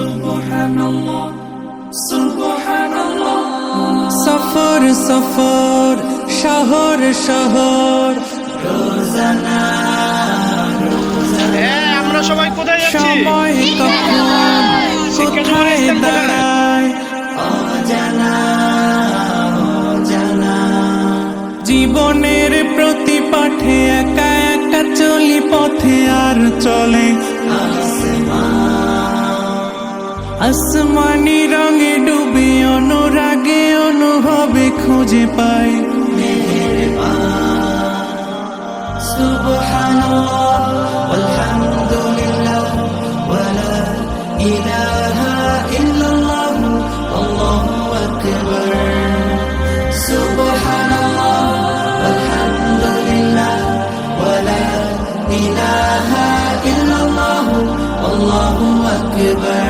সুবহানাল্লাহ সুবহানাল্লাহ। সফর সফর শহর শহর। হ্যাঁ আমরা সবাই কোথায় যাচ্ছি? সময় কখন কোথায় দাঁড়ায়? জীবনের প্রতি পাঠে একা একা চলি পথে আর চলে। আসমানি রঙে ডুবে অনুরাগে অনুভবে খুঁজে পাই। সুবহানাল্লাহ ওয়ালহামদুলিল্লাহ ওয়ালা ইলাহা ইল্লাল্লাহ, আল্লাহু আকবার। সুবহানাল্লাহ ওয়ালহামদুলিল্লাহ ওয়ালা ইলাহা ইল্লাল্লাহ, আল্লাহু আকবার।